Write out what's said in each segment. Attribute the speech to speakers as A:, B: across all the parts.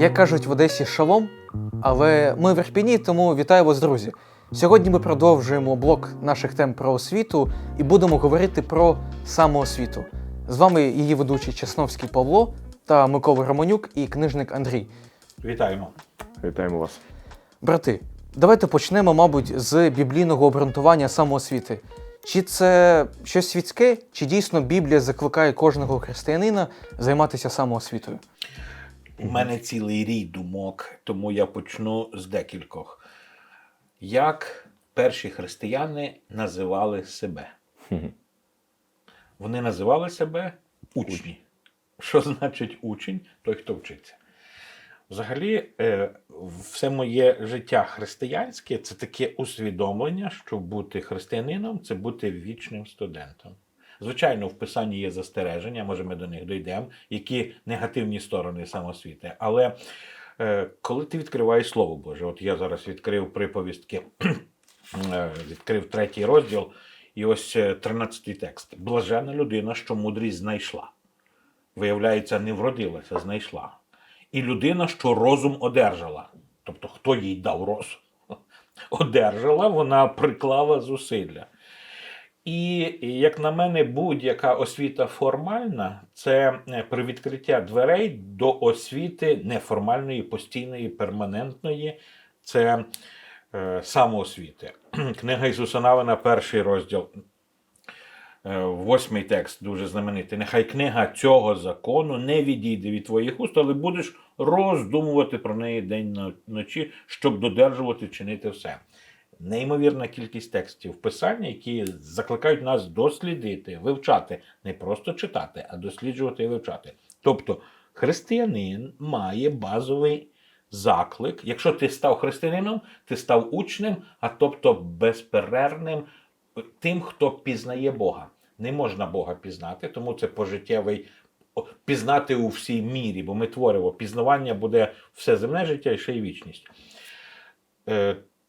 A: Як кажуть в Одесі шалом, але ми в Ірпіні, тому вітаю вас, друзі. Сьогодні ми продовжуємо блок наших тем про освіту і будемо говорити про самоосвіту. З вами її ведучий Чесновський Павло та Микола Романюк і книжник Андрій.
B: Вітаємо.
C: Вітаємо вас.
A: Брати, давайте почнемо, мабуть, з біблійного обґрунтування самоосвіти. Чи це щось світське, чи дійсно Біблія закликає кожного християнина займатися самоосвітою?
B: У мене цілий рій думок, тому я почну з декількох. Як перші християни називали себе? Вони називали себе учні. Що значить учень? Той, хто вчиться. Взагалі, е, все моє життя християнське це таке усвідомлення, що бути християнином це бути вічним студентом. Звичайно, в писанні є застереження, може ми до них дійдемо, які негативні сторони самосвіти. Але е, коли ти відкриваєш Слово Боже, от я зараз відкрив приповістки, е, відкрив третій розділ, і ось е, 13 текст. Блажена людина, що мудрість знайшла. Виявляється, не вродилася, знайшла. І людина, що розум одержала. Тобто, хто їй дав розум? Одержала, вона приклала зусилля. І, як на мене, будь-яка освіта формальна це е, привідкриття дверей до освіти неформальної, постійної, перманентної, це е, самоосвіти. Книга Ісуса Навина, перший розділ, е, восьмий текст, дуже знаменитий. Нехай книга цього закону не відійде від твоїх уст, але будеш роздумувати про неї день ночі, щоб додержувати чинити все неймовірна кількість текстів писання, які закликають нас дослідити, вивчати, не просто читати, а досліджувати і вивчати. Тобто, християнин має базовий заклик. Якщо ти став християнином, ти став учнем, а тобто безперервним тим, хто пізнає Бога. Не можна Бога пізнати, тому це пожиттєвий пізнати у всій мірі, бо ми творимо. Пізнавання буде все земне життя і ще й вічність.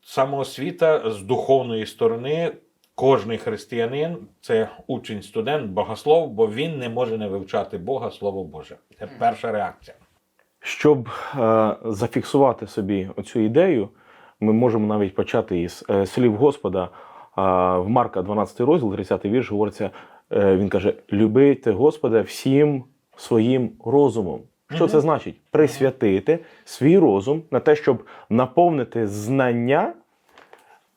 B: Самоосвіта з духовної сторони. Кожний християнин це учень, студент, богослов, бо він не може не вивчати Бога, Слово Боже. Це перша реакція.
C: Щоб е, зафіксувати собі оцю ідею, ми можемо навіть почати із е, слів Господа. Е, в Марка 12 розділ, 30 вірш, говориться, е, він каже: Любийте Господа всім своїм розумом. Що це значить? Присвятити свій розум на те, щоб наповнити знання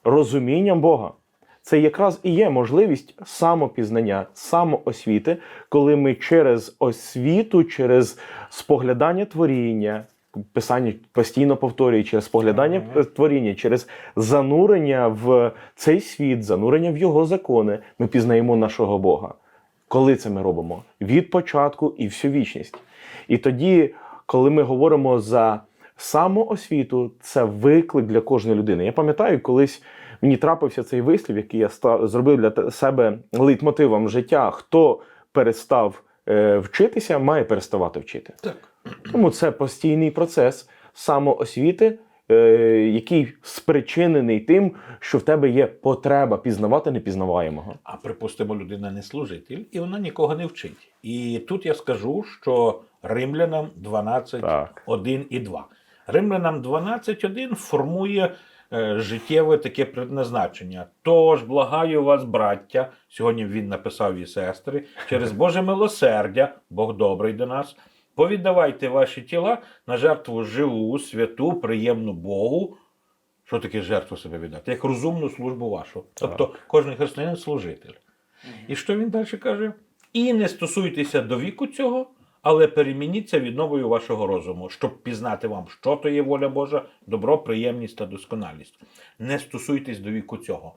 C: розумінням Бога. Це якраз і є можливість самопізнання, самоосвіти, коли ми через освіту, через споглядання творіння, писання постійно повторює, через споглядання творіння, через занурення в цей світ, занурення в його закони, ми пізнаємо нашого Бога. Коли це ми робимо? Від початку і всю вічність. І тоді, коли ми говоримо за самоосвіту, це виклик для кожної людини. Я пам'ятаю, колись мені трапився цей вислів, який я ста- зробив для себе лейтмотивом життя. Хто перестав е, вчитися, має переставати вчити.
B: Так.
C: Тому це постійний процес самоосвіти, е, який спричинений тим, що в тебе є потреба пізнавати непізнаваємого.
B: А припустимо, людина не служитель, і вона нікого не вчить. І тут я скажу, що римлянам 12, 1 і 2. Римлянам 12.1 формує е, життєве таке предназначення. Тож, благаю вас, браття, сьогодні він написав і сестри, через Боже милосердя, Бог добрий до нас. Повіддавайте ваші тіла на жертву живу, святу, приємну Богу. Що таке жертву себе віддати? Як розумну службу вашу. Тобто кожен християнин служитель. І що він далі каже? І не стосуйтеся до віку цього, але перемініться відновою вашого розуму, щоб пізнати вам, що то є воля Божа, добро, приємність та досконалість. Не стосуйтесь до віку цього.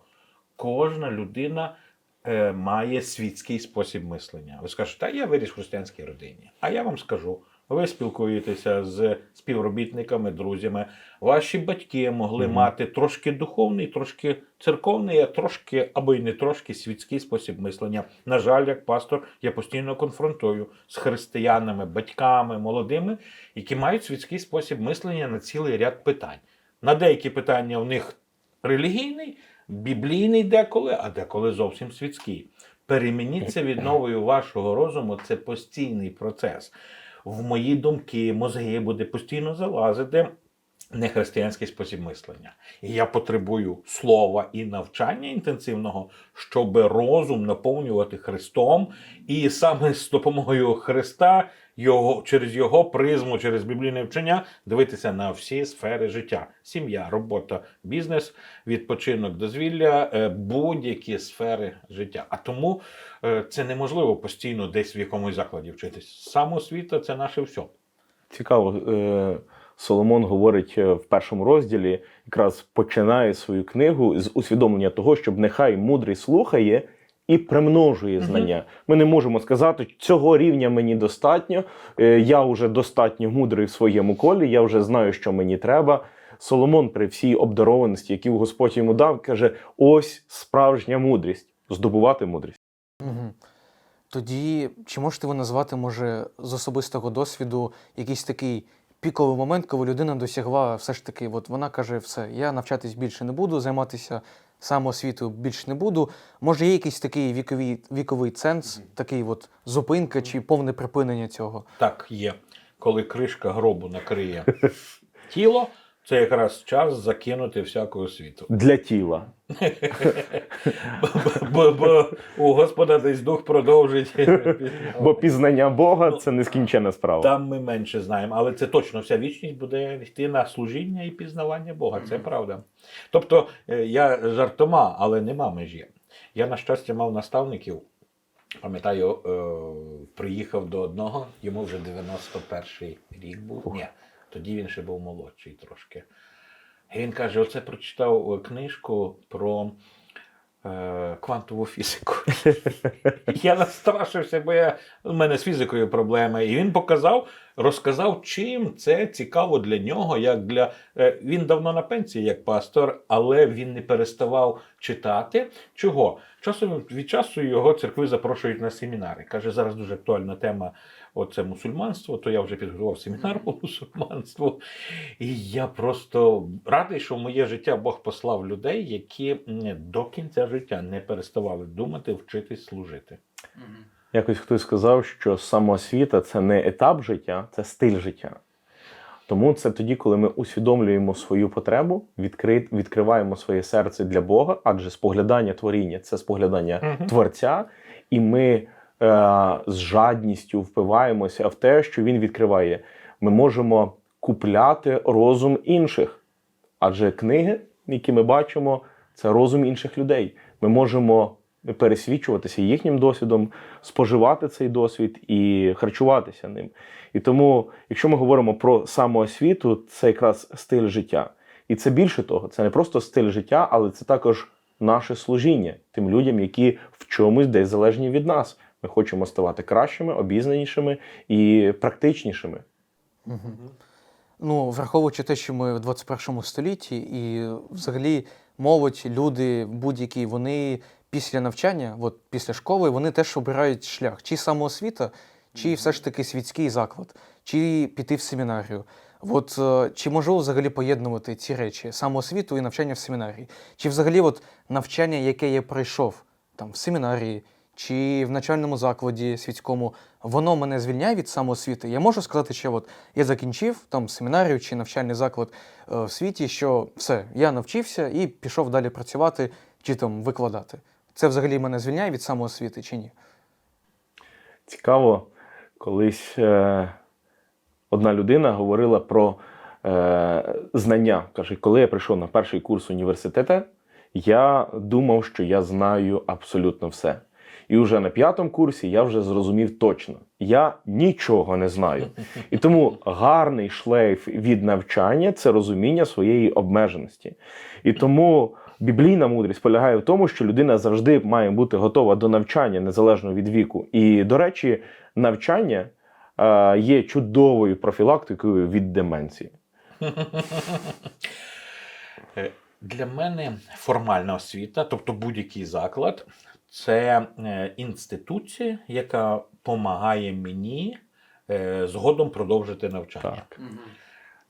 B: Кожна людина е, має світський спосіб мислення. Ви скажете, та я виріс в християнській родині. А я вам скажу. Ви спілкуєтеся з співробітниками, друзями. Ваші батьки могли
C: Мгм.
B: мати трошки духовний, трошки церковний, а трошки або й не трошки світський спосіб мислення. На жаль, як пастор, я постійно конфронтую з християнами, батьками, молодими, які мають світський спосіб мислення на цілий ряд питань. На деякі питання у них релігійний, біблійний деколи, а деколи зовсім світський. Перемініться відновою вашого розуму це постійний процес. В мої думки, мозги буде постійно залазити нехристиянський спосіб мислення. І я потребую слова і навчання інтенсивного, щоб розум наповнювати Христом, і саме з допомогою Христа, його, через його призму, через біблійне вчення, дивитися на всі сфери життя: сім'я, робота, бізнес, відпочинок, дозвілля, е, будь-які сфери життя. А тому е, це неможливо постійно десь в якомусь закладі вчитись. Самоосвіта це наше все.
C: Цікаво, е, Соломон говорить в першому розділі, якраз починає свою книгу з усвідомлення того, щоб нехай мудрий слухає і примножує знання. Ми не можемо сказати, цього рівня мені достатньо. е, Я вже достатньо мудрий в своєму колі, я вже знаю, що мені треба. Соломон, при всій обдарованості, яку Господь йому дав, каже: ось справжня мудрість здобувати мудрість.
A: Угу. Тоді, чи можете ви назвати, може, з особистого досвіду якийсь такий піковий момент, коли людина досягла все ж таки, от вона каже, все, я навчатись більше не буду, займатися самоосвітою більш не буду. Може, є якийсь такий віковий, віковий ценз, такий от зупинка чи повне припинення цього?
B: Так, є. Коли кришка гробу накриє тіло, це якраз час закинути всяку освіту.
C: Для тіла.
B: Бо, бо у Господа десь дух продовжить.
C: Бо пізнання Бога це нескінчена справа.
B: Там ми менше знаємо, але це точно вся вічність буде йти на служіння і пізнавання Бога. Це правда. Тобто е, я жартома, але нема межі. Я, на щастя, мав наставників. Пам'ятаю, е, приїхав до одного, йому вже 91-й рік був. Ні, тоді він ще був молодший трошки. І він каже: оце прочитав е, книжку про е, квантову фізику. Я настрашився, бо я, у мене з фізикою проблеми. І він показав, розказав, чим це цікаво для нього. Як для... е, Він давно на пенсії як пастор, але він не переставав читати. Чого? Часом від часу його церкви запрошують на семінари. Каже, зараз дуже актуальна тема оце мусульманство, то я вже підготував семінар по мусульманству. І я просто радий, що в моє життя Бог послав людей, які до кінця життя не переставали думати, вчитись служити.
C: Якось хтось сказав, що самоосвіта це не етап життя, це стиль життя. Тому це тоді, коли ми усвідомлюємо свою потребу, відкри... відкриваємо своє серце для Бога, адже споглядання творіння це споглядання
B: Мгм.
C: Творця, і ми е, з жадністю впиваємося в те, що він відкриває. Ми можемо купляти розум інших, адже книги, які ми бачимо, це розум інших людей. Ми можемо пересвідчуватися їхнім досвідом, споживати цей досвід і харчуватися ним. І тому, якщо ми говоримо про самоосвіту, це якраз стиль життя. І це більше того, це не просто стиль життя, але це також наше служіння тим людям, які в чомусь десь залежні від нас. Ми хочемо ставати кращими, обізнанішими і практичнішими.
A: Угу. Ну, враховуючи те, що ми в 21 столітті, і взагалі молодь, люди будь-які, вони після навчання, от після школи, вони теж обирають шлях, чи самоосвіта, чи все ж таки світський заклад, чи піти в семінарію. От е, чи можливо взагалі поєднувати ці речі самоосвіту і навчання в семінарії? Чи взагалі от навчання, яке я пройшов там в семінарії чи в навчальному закладі світському, воно мене звільняє від самоосвіти? Я можу сказати, що от я закінчив там семінарію чи навчальний заклад е, в світі, що все, я навчився і пішов далі працювати чи там викладати. Це взагалі мене звільняє від самоосвіти чи ні?
C: Цікаво, колись е, одна людина говорила про е, знання. Каже, коли я прийшов на перший курс університету, я думав, що я знаю абсолютно все. І вже на п'ятому курсі я вже зрозумів точно, я нічого не знаю. І тому гарний шлейф від навчання це розуміння своєї обмеженості. І тому біблійна мудрість полягає в тому, що людина завжди має бути готова до навчання незалежно від віку. І, до речі, навчання е, є чудовою профілактикою від деменції.
B: Е, Для мене формальна освіта, тобто будь-який заклад, це е, інституція, яка допомагає мені е, згодом продовжити навчання.
C: Так.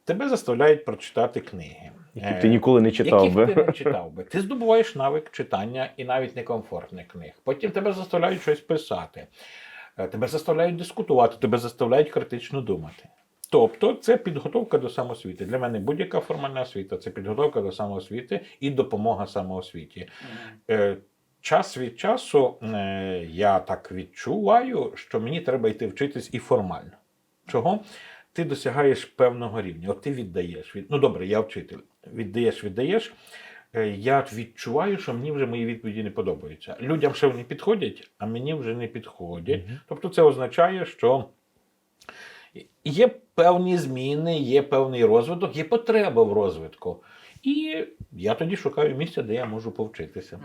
B: Тебе заставляють прочитати книги.
C: Які
B: Е,
C: ти ніколи не читав
B: яких
C: би.
B: ти не читав би. Ти здобуваєш навик читання і навіть некомфортних книг. Потім тебе заставляють щось писати. е, тебе заставляють дискутувати, тебе заставляють критично думати. Тобто це підготовка до самосвіти. Для мене будь-яка формальна освіта це підготовка до самоосвіти і допомога самоосвіті. Е, Час від часу е, я так відчуваю, що мені треба йти вчитись і формально. Чого? Ти досягаєш певного рівня. От ти віддаєш. Від... Ну добре, я вчитель. Віддаєш, віддаєш. Е, Я відчуваю, що мені вже мої відповіді не подобаються. Людям ще вони підходять, а мені вже не підходять. Тобто це означає, що є певні зміни, є певний розвиток, є потреба в розвитку. І я тоді шукаю місця, де я можу повчитися.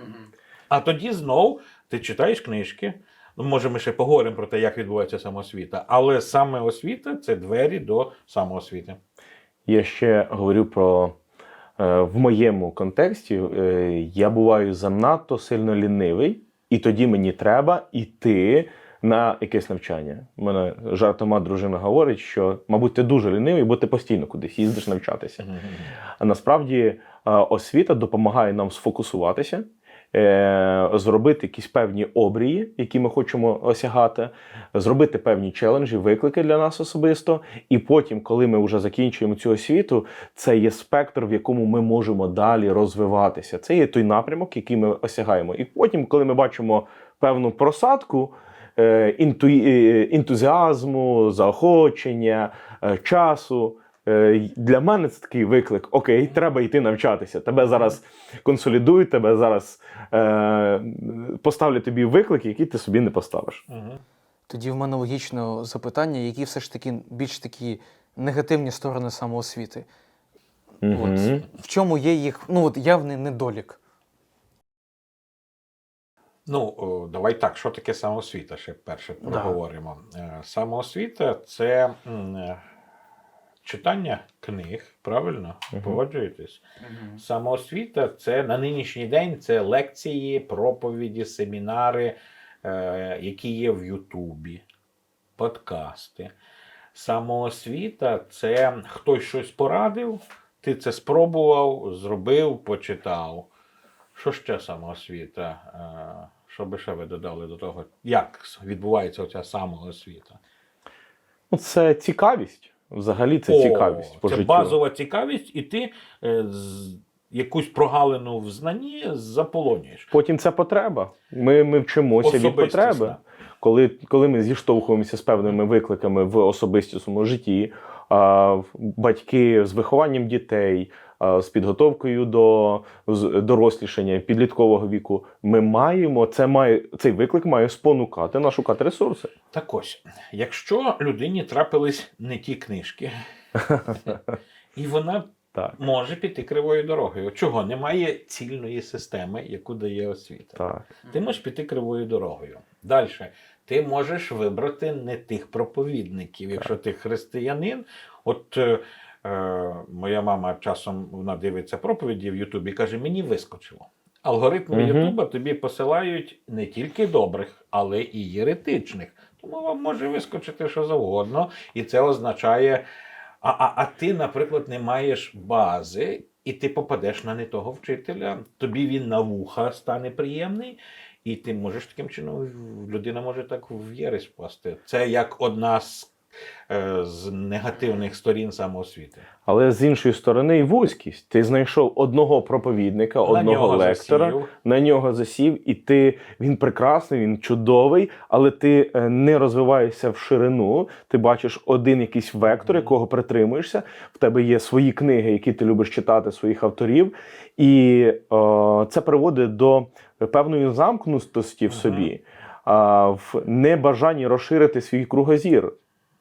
B: А тоді знов ти читаєш книжки. Ну, може, ми ще поговоримо про те, як відбувається самоосвіта, але саме освіта це двері до самоосвіти.
C: Я ще говорю про в моєму контексті, е, я буваю занадто сильно лінивий, і тоді мені треба йти на якесь навчання. У мене жартома дружина говорить, що, мабуть, ти дуже лінивий, бо ти постійно кудись їздиш навчатися. А насправді е, освіта допомагає нам сфокусуватися, е, зробити якісь певні обрії, які ми хочемо осягати, зробити певні челенджі, виклики для нас особисто. І потім, коли ми вже закінчуємо цю освіту, це є спектр, в якому ми можемо далі розвиватися. Це є той напрямок, який ми осягаємо. І потім, коли ми бачимо певну просадку. е, е, ентузіазму, заохочення, часу. Е, Для мене це такий виклик. Окей, треба йти навчатися. Тебе зараз консолідують, тебе зараз е, поставлять тобі виклик, який ти собі не поставиш.
A: Тоді в мене логічно запитання, які все ж таки більш такі негативні сторони самоосвіти.
C: Мгм.
A: От, в чому є їх ну, от явний недолік?
B: Ну, о, давай так, що таке самоосвіта? Ще перше
A: Да.
B: проговоримо. Е, Самоосвіта це м, е, читання книг, правильно?
C: Мгм.
B: Погоджуєтесь? Самоосвіта це на нинішній день це лекції, проповіді, семінари, е, які є в Ютубі, подкасти. Самоосвіта це хтось щось порадив, ти це спробував, зробив, почитав. Що ще самоосвіта? Е, Що би ще ви додали до того, як відбувається оця самоосвіта?
C: Ну, Це цікавість. Взагалі, це
B: О,
C: цікавість по
B: це
C: життю.
B: базова цікавість, і ти е, з, якусь прогалину в знанні заполонюєш.
C: Потім це потреба. Ми, ми вчимося від потреби. Коли, коли ми зіштовхуємося з певними викликами в особистісному житті, а, батьки з вихованням дітей, з підготовкою до дорослішання, підліткового віку, ми маємо це має цей виклик має спонукати нас шукати ресурси.
B: Так ось, якщо людині трапились не ті книжки, і вона
C: Так,
B: може піти кривою дорогою. Чого? Немає цільної системи, яку дає освіта.
C: так.
B: Ти можеш піти кривою дорогою. Далі. Ти можеш вибрати не тих проповідників. Якщо ти християнин, от е, е, моя мама часом вона дивиться проповіді в Ютубі і каже: мені вискочило. Алгоритми. Ютуба тобі посилають не тільки добрих, але і єретичних. Тому вам може вискочити що завгодно, і це означає. А, а, а ти, наприклад, не маєш бази, і ти попадеш на не того вчителя, тобі він на вуха стане приємний, і ти можеш таким чином, людина може так в єресь впасти. Це як одна з, е, з негативних сторін самоосвіти.
C: Але з іншої сторони, і вузькість. Ти знайшов одного проповідника,
B: На
C: одного лектора,
B: засів.
C: на нього засів, і ти він прекрасний, він чудовий, але ти е, не розвиваєшся в ширину. Ти бачиш один якийсь вектор, якого притримуєшся. В тебе є свої книги, які ти любиш читати, своїх авторів, і е, це приводить до певної замкнутості в собі, а, в небажанні розширити свій кругозір.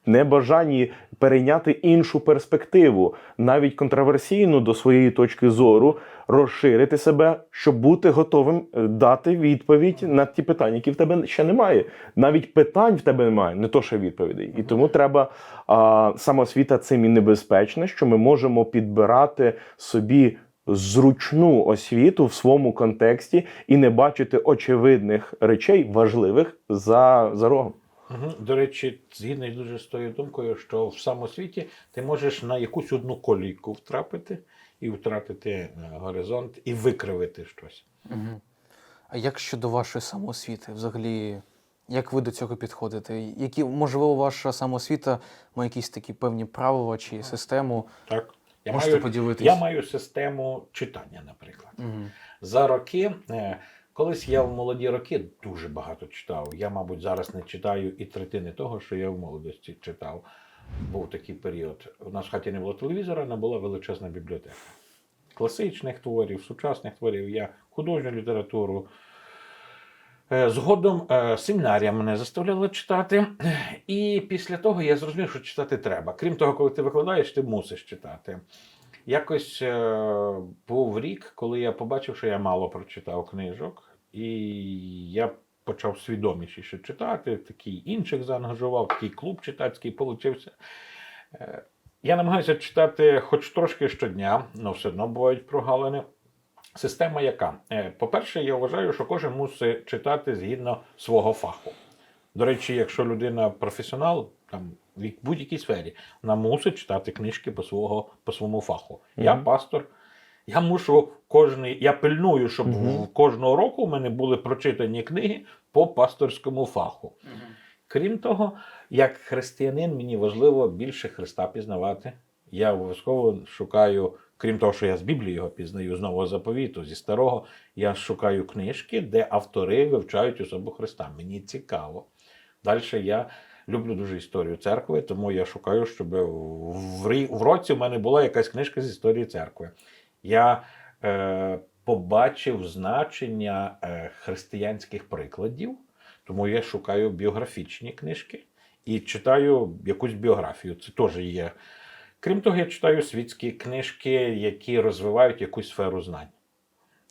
C: Небажанні перейняти іншу перспективу, навіть контроверсійну до своєї точки зору, розширити себе, щоб бути готовим е, дати відповідь на ті питання, які в тебе ще немає. Навіть питань в тебе немає, не то що відповідей. І тому треба а, самоосвіта цим і небезпечна, що ми можемо підбирати собі зручну освіту в своєму контексті і не бачити очевидних речей важливих за, за рогом.
B: Угу. До речі, згідно дуже з тою думкою, що в самосвіті ти можеш на якусь одну колійку втрапити і втратити е, горизонт, і викривити щось.
A: Угу. А як щодо вашої самоосвіти? Взагалі, Як ви до цього підходите? Які, можливо, ваша самоосвіта має якісь такі певні правила чи систему?
B: Так. Я
A: Можете
B: маю,
A: поділитись?
B: я маю систему читання, наприклад.
A: Угу.
B: За роки, е, колись я в молоді роки дуже багато читав. Я, мабуть, зараз не читаю і третини того, що я в молодості читав. Був такий період. У нас в хаті не було телевізора, але була величезна бібліотека. Класичних творів, сучасних творів, я художню літературу. Е, Згодом е, семінарія мене заставляла читати, і після того я зрозумів, що читати треба. Крім того, коли ти викладаєш, ти мусиш читати. Якось е, був рік, коли я побачив, що я мало прочитав книжок, і я почав свідомішіше читати, такий інших заангажував, такий клуб читацький получився. Е, я намагаюся читати хоч трошки щодня, але все одно бувають прогалини. Система яка? Е, По-перше, я вважаю, що кожен мусить читати згідно свого фаху. До речі, якщо людина професіонал, там в будь-якій сфері, вона мусить читати книжки по, свого, по своєму фаху. Я пастор. Я мушу кожний, я пильную, щоб
C: Мгм.
B: в кожного року в мене були прочитані книги по пасторському фаху. Крім того, як християнин, мені важливо більше Христа пізнавати. Я обов'язково шукаю, крім того, що я з Біблії його пізнаю, з нового заповіту, зі старого, я шукаю книжки, де автори вивчають особу Христа. Мені цікаво. Далі я люблю дуже історію церкви, тому я шукаю, щоб в, році в мене була якась книжка з історії церкви. Я е, побачив значення е, християнських прикладів, тому я шукаю біографічні книжки і читаю якусь біографію. Це теж є. Крім того, я читаю світські книжки, які розвивають якусь сферу знань.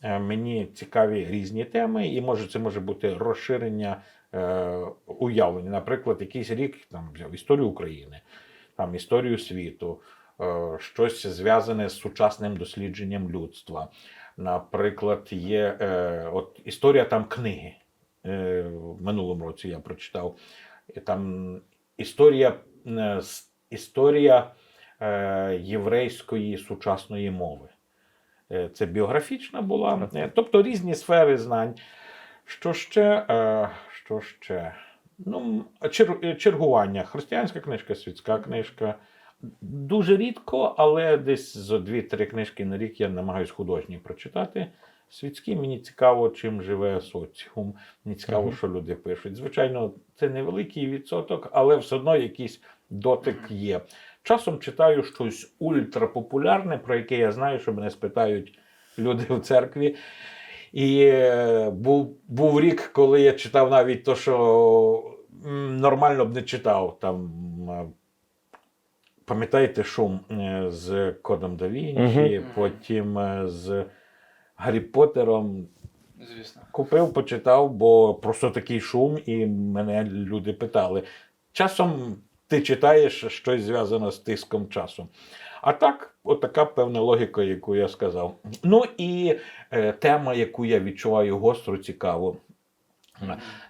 B: Е, Мені цікаві різні теми, і може це може бути розширення е, уявлення. Наприклад, якийсь рік там взяв історію України, там історію світу, е, щось зв'язане з сучасним дослідженням людства. Наприклад, є е, от історія там книги. В минулому році я прочитав. Там історія, історія єврейської сучасної мови. Це біографічна була, тобто різні сфери знань. Що ще? Що ще? Ну, чер- чергування. Християнська книжка, світська книжка. Дуже рідко, але десь за дві-три книжки на рік я намагаюся художні прочитати. Світські мені цікаво, чим живе соціум. Мені цікаво, що люди пишуть. Звичайно, це невеликий відсоток, але все одно якийсь дотик є. Часом читаю щось ультрапопулярне, про яке я знаю, що мене спитають люди в церкві. І е, був, був рік, коли я читав навіть то, що нормально б не читав. Там, пам'ятаєте шум е, з Кодом да Вінчі,
A: Мгм.
B: потім е, з Гаррі Поттером.
A: Звісно.
B: Купив, почитав, бо просто такий шум, і мене люди питали. Часом ти читаєш щось зв'язане з тиском часу. А так, отака певна логіка, яку я сказав. Ну і е, тема, яку я відчуваю гостро цікаву.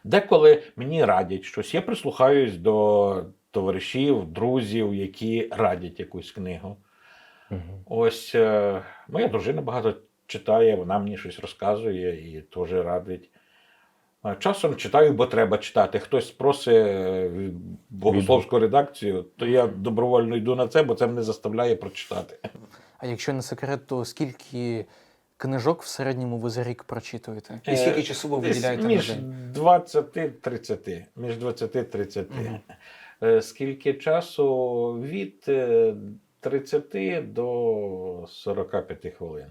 B: Деколи мені радять щось. Я прислухаюсь до товаришів, друзів, які радять якусь книгу.
C: Мгм.
B: Ось е, моя дружина багато читає, вона мені щось розказує і теж радить. Часом читаю, бо треба читати. Хтось просить е, богословську редакцію, то я добровольно йду на це, бо це мене заставляє прочитати.
A: А якщо не секрет, то скільки книжок в середньому ви за рік прочитуєте? І
B: Е,
A: скільки часу ви виділяєте на
B: між
A: день?
B: 20-30. Між 20-30.
A: Мгм.
B: Е, Скільки часу? Від е, 30 до 45 хвилин.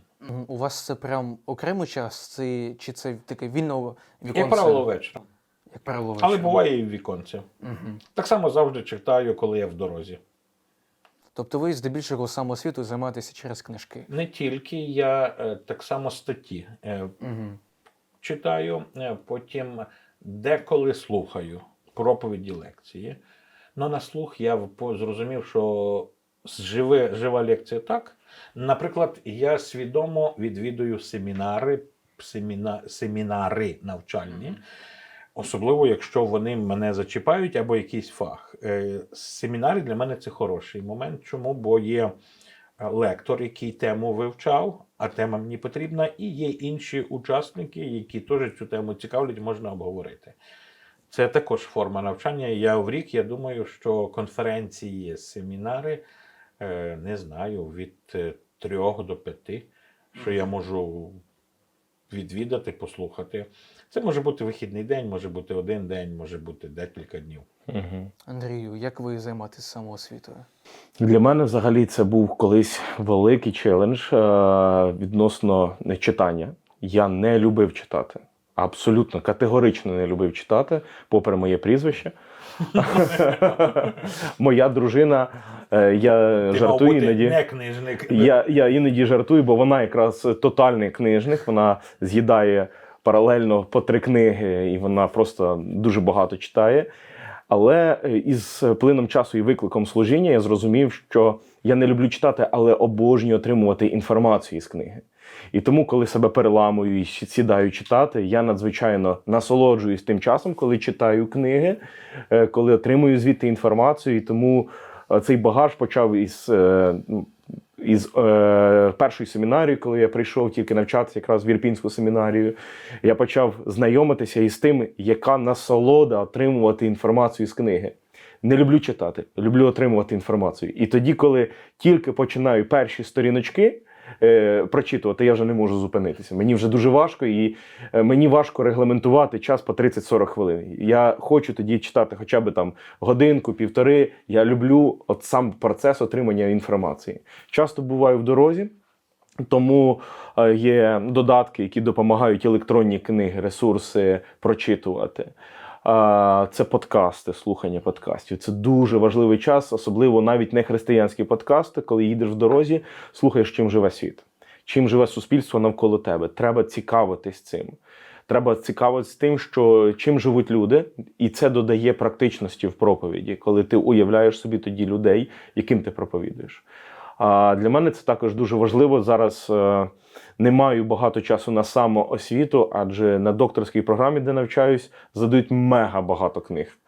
A: У вас це прям окремий час, це, чи це таке вільно віконце?
B: Як правило, вечором.
A: Як правило,
B: Але буває і в віконці.
A: Мгм.
B: Так само завжди читаю, коли я в дорозі.
A: Тобто ви здебільшого самоосвітою займаєтеся через книжки?
B: Не тільки я е, так само статті
A: Угу.
B: читаю, е, потім деколи слухаю проповіді лекції. Ну, на слух я зрозумів, що живе, жива лекція так. Наприклад, я свідомо відвідую семінари, семіна, семінари навчальні. Особливо, якщо вони мене зачіпають або якийсь фах. Е, Семінари для мене це хороший момент. Чому? Бо є е, лектор, який тему вивчав, а тема мені потрібна, і є інші учасники, які теж цю тему цікавлять, можна обговорити. Це також форма навчання. Я в рік, я думаю, що конференції, семінари, не знаю, від е, трьох до п'яти, що я можу відвідати, послухати. Це може бути вихідний день, може бути один день, може бути декілька днів.
C: Угу.
A: Андрію, як ви займаєтесь самоосвітою?
C: Для мене взагалі це був колись великий челендж е, відносно читання. Я не любив читати. Абсолютно категорично не любив читати, попри моє прізвище. Моя дружина, е, я
B: Ти
C: жартую іноді.
B: не книжник.
C: Я, я іноді жартую, бо вона якраз тотальний книжник. Вона з'їдає паралельно по три книги, і вона просто дуже багато читає. Але е, із плином часу і викликом служіння я зрозумів, що я не люблю читати, але обожнюю отримувати інформацію з книги. І тому, коли себе переламую і сідаю читати, я надзвичайно насолоджуюсь тим часом, коли читаю книги, е, коли отримую звідти інформацію. І тому е, цей багаж почав із, е, ну, із е, першої семінарії, коли я прийшов тільки навчатися якраз в Ірпінську семінарію. Я почав знайомитися із тим, яка насолода отримувати інформацію з книги. Не люблю читати, люблю отримувати інформацію. І тоді, коли тільки починаю перші сторіночки е, прочитувати, я вже не можу зупинитися. Мені вже дуже важко, і е, мені важко регламентувати час по 30-40 хвилин. Я хочу тоді читати хоча б там годинку, півтори. Я люблю от сам процес отримання інформації. Часто буваю в дорозі. Тому е, є додатки, які допомагають електронні книги, ресурси прочитувати. Це подкасти, слухання подкастів. Це дуже важливий час, особливо навіть не християнські подкасти, коли їдеш в дорозі, слухаєш, чим живе світ, чим живе суспільство навколо тебе. Треба цікавитись цим. Треба цікавитись тим, що чим живуть люди, і це додає практичності в проповіді, коли ти уявляєш собі тоді людей, яким ти проповідуєш. А для мене це також дуже важливо. Зараз е, не маю багато часу на самоосвіту, адже на докторській програмі, де навчаюсь, задають мега багато книг.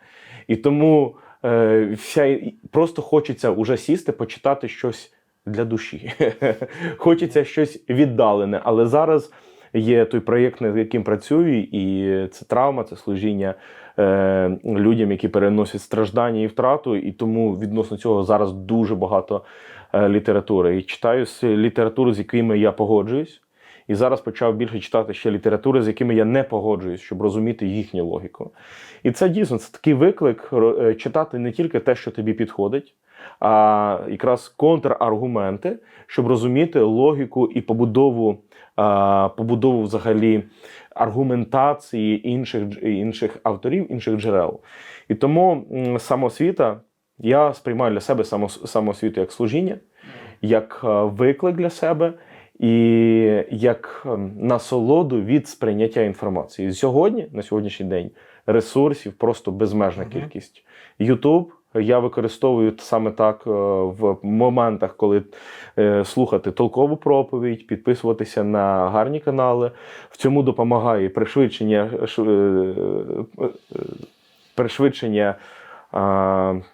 C: І тому е, вся, просто хочеться уже сісти, почитати щось для душі. хочеться щось віддалене. Але зараз є той проєкт, над яким працюю, і це травма, це служіння е, людям, які переносять страждання і втрату. І тому відносно цього зараз дуже багато літератури. І читаю з літератури, з якими я погоджуюсь. І зараз почав більше читати ще літератури, з якими я не погоджуюсь, щоб розуміти їхню логіку. І це дійсно це такий виклик е, читати не тільки те, що тобі підходить, а якраз контраргументи, щоб розуміти логіку і побудову, побудову взагалі аргументації інших, інших авторів, інших джерел. І тому м, самосвіта я сприймаю для себе самос- самосвіту як служіння, як е, виклик для себе і як ем, насолоду від сприйняття інформації. Сьогодні, на сьогоднішній день, ресурсів просто безмежна кількість. Ютуб я використовую саме так е, в моментах, коли е, слухати толкову проповідь, підписуватися на гарні канали. В цьому допомагає пришвидшення, е, е, пришвидшення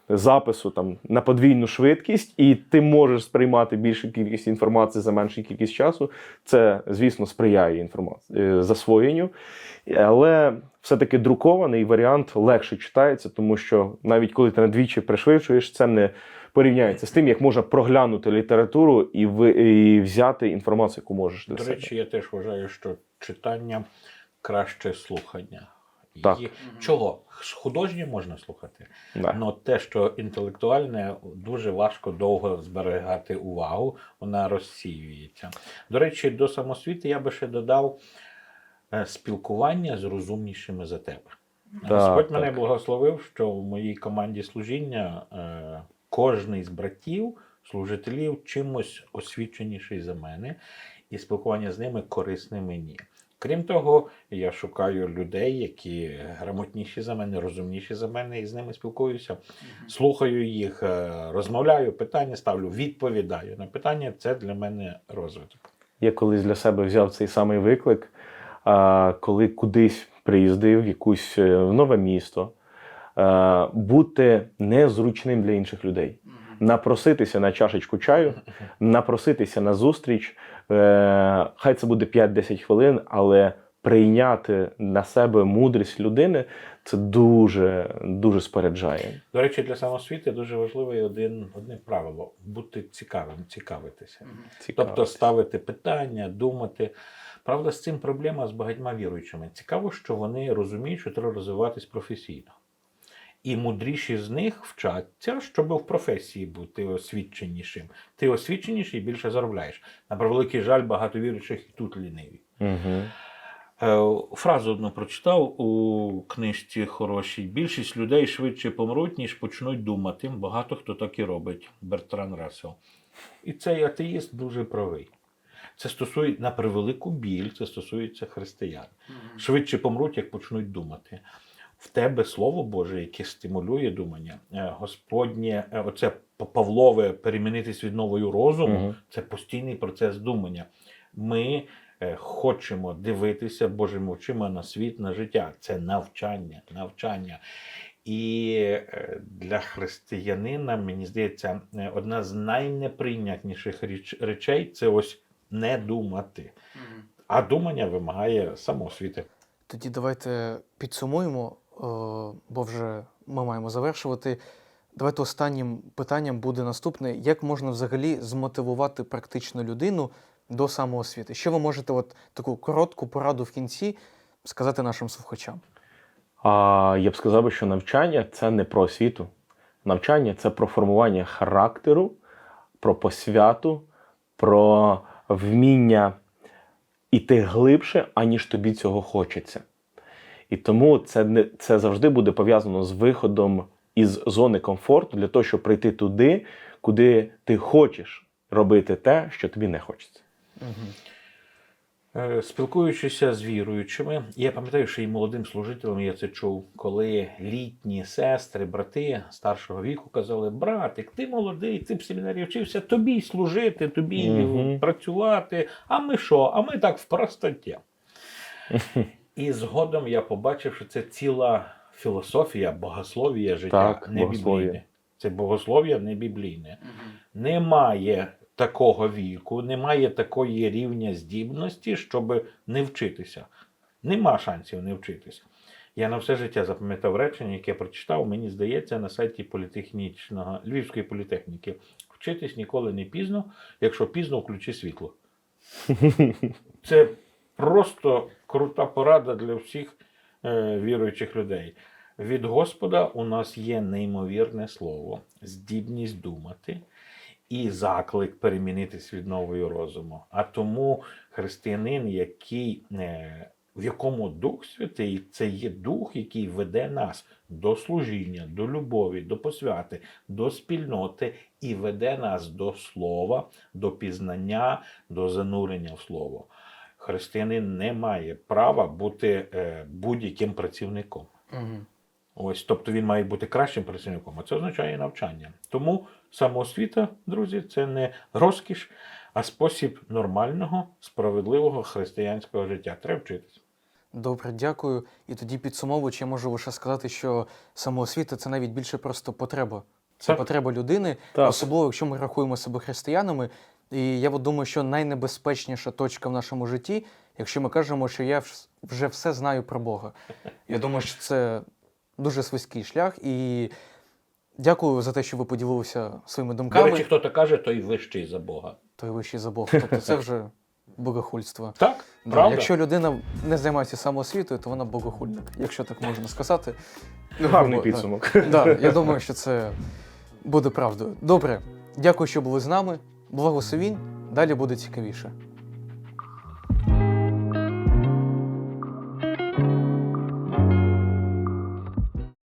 C: запису там, на подвійну швидкість, і ти можеш сприймати більшу кількість інформації за меншу кількість часу. Це, звісно, сприяє інформації е, засвоєнню. Але все-таки друкований варіант легше читається, тому що навіть коли ти надвічі пришвидшуєш, це не порівняється з тим, як можна проглянути літературу і, ви, і взяти інформацію, яку можеш
B: До
C: себе.
B: речі, я теж вважаю, що читання краще слухання.
C: Так.
B: Чого? Художнє можна слухати.
C: Да.
B: Ну, те, що інтелектуальне, дуже важко довго зберігати увагу, вона розсіюється. До речі, до самосвіти я би ще додав е, спілкування з розумнішими за тебе.
C: Так,
B: Господь мене благословив, що в моїй команді служіння е, кожний з братів, служителів чимось освіченіший за мене, і спілкування з ними корисне мені. Крім того, я шукаю людей, які грамотніші за мене, розумніші за мене, і з ними спілкуюся. Слухаю їх, е, розмовляю, питання ставлю, відповідаю на питання. Це для мене розвиток.
C: Я колись для себе взяв цей самий виклик, коли кудись приїздив в якусь е, в нове місто, бути незручним для інших людей. Напроситися на чашечку чаю, напроситися на зустріч. Е, хай це буде 5-10 хвилин, але прийняти на себе мудрість людини, це дуже, дуже споряджає.
B: До речі, для самосвіти дуже важливе один, одне правило бути цікавим, цікавитися.
C: Цікаво.
B: Тобто ставити питання, думати. Правда, з цим проблема з багатьма віруючими. Цікаво, що вони розуміють, що треба розвиватись професійно. І мудріші з них вчаться, щоб в професії бути освіченішим. Ти освіченіший і більше заробляєш. На превеликий жаль, багато віруючих і тут ліниві.
C: Угу.
B: Е, Фразу одну прочитав у книжці хорошій. Більшість людей швидше помруть, ніж почнуть думати. Багато хто так і робить. Бертран Рассел. І цей атеїст дуже правий. Це стосується на превелику біль, це стосується християн. Швидше помруть, як почнуть думати. В тебе слово Боже, яке стимулює думання, Е, Господнє, е, оце Павлове перемінитись від новою розуму,
C: Мгм.
B: це постійний процес думання. Ми е, хочемо дивитися Божими очима на світ, на життя. Це навчання, навчання. І для християнина, мені здається, одна з найнеприйнятніших річ- речей це ось не думати. А думання вимагає самоосвіти.
A: Тоді давайте підсумуємо, бо вже ми маємо завершувати. Давайте останнім питанням буде наступне: як можна взагалі змотивувати практично людину до самоосвіти? Що ви можете, от таку коротку пораду в кінці сказати нашим слухачам?
C: А я б сказав, що навчання це не про освіту. Навчання це про формування характеру, про посвяту, про вміння іти глибше, аніж тобі цього хочеться. І тому це, не, це завжди буде пов'язано з виходом із зони комфорту для того, щоб прийти туди, куди ти хочеш робити те, що тобі не хочеться.
B: Е, Спілкуючися з віруючими, я пам'ятаю, що і молодим служителям я це чув, коли літні сестри, брати старшого віку казали: братик, ти молодий, ти в семінарі вчився, тобі служити, тобі
C: Мгм.
B: працювати. А ми що? А ми так в простоті. І згодом я побачив, що це ціла філософія, богослов'я життя,
C: Так,
B: не
C: богослов'я.
B: біблійне. Це богослов'я не біблійне. Немає такого віку, немає такої рівня здібності, щоб не вчитися. Нема шансів не вчитися. Я на все життя запам'ятав речення, яке прочитав, мені здається, на сайті політехнічного Львівської політехніки. Вчитись ніколи не пізно, якщо пізно включи світло. Це просто крута порада для всіх е, віруючих людей. Від Господа у нас є неймовірне слово, здібність думати і заклик перемінитись від новою розуму. А тому християнин, який, е, в якому Дух Святий, це є дух, який веде нас до служіння, до любові, до посвяти, до спільноти і веде нас до слова, до пізнання, до занурення в слово. Християнин не має права бути е, будь-яким працівником.
A: Угу.
B: Ось, тобто він має бути кращим працівником, а це означає навчання. Тому самоосвіта, друзі, це не розкіш, а спосіб нормального, справедливого християнського життя. Треба вчитися.
A: Добре, дякую. І тоді підсумовуючи, я можу лише сказати, що самоосвіта це навіть більше просто потреба. Це
B: Так.
A: потреба людини,
C: Так.
A: особливо якщо ми рахуємо себе християнами. І я от думаю, що найнебезпечніша точка в нашому житті, якщо ми кажемо, що я вже все знаю про Бога. Я думаю, що це дуже свиський шлях. І дякую за те, що ви поділилися своїми
B: До
A: думками.
B: речі, хто то каже, той вищий за Бога.
A: Той вищий за Бога. Тобто це вже богохульство.
B: Так?
A: Да,
B: Правда?
A: якщо людина не займається самоосвітою, то вона богохульник, якщо так можна сказати.
C: Гарний
A: Грубо, да.
C: підсумок.
A: Да, я думаю, що це буде правдою. Добре, дякую, що були з нами. Благословінь. Далі буде цікавіше.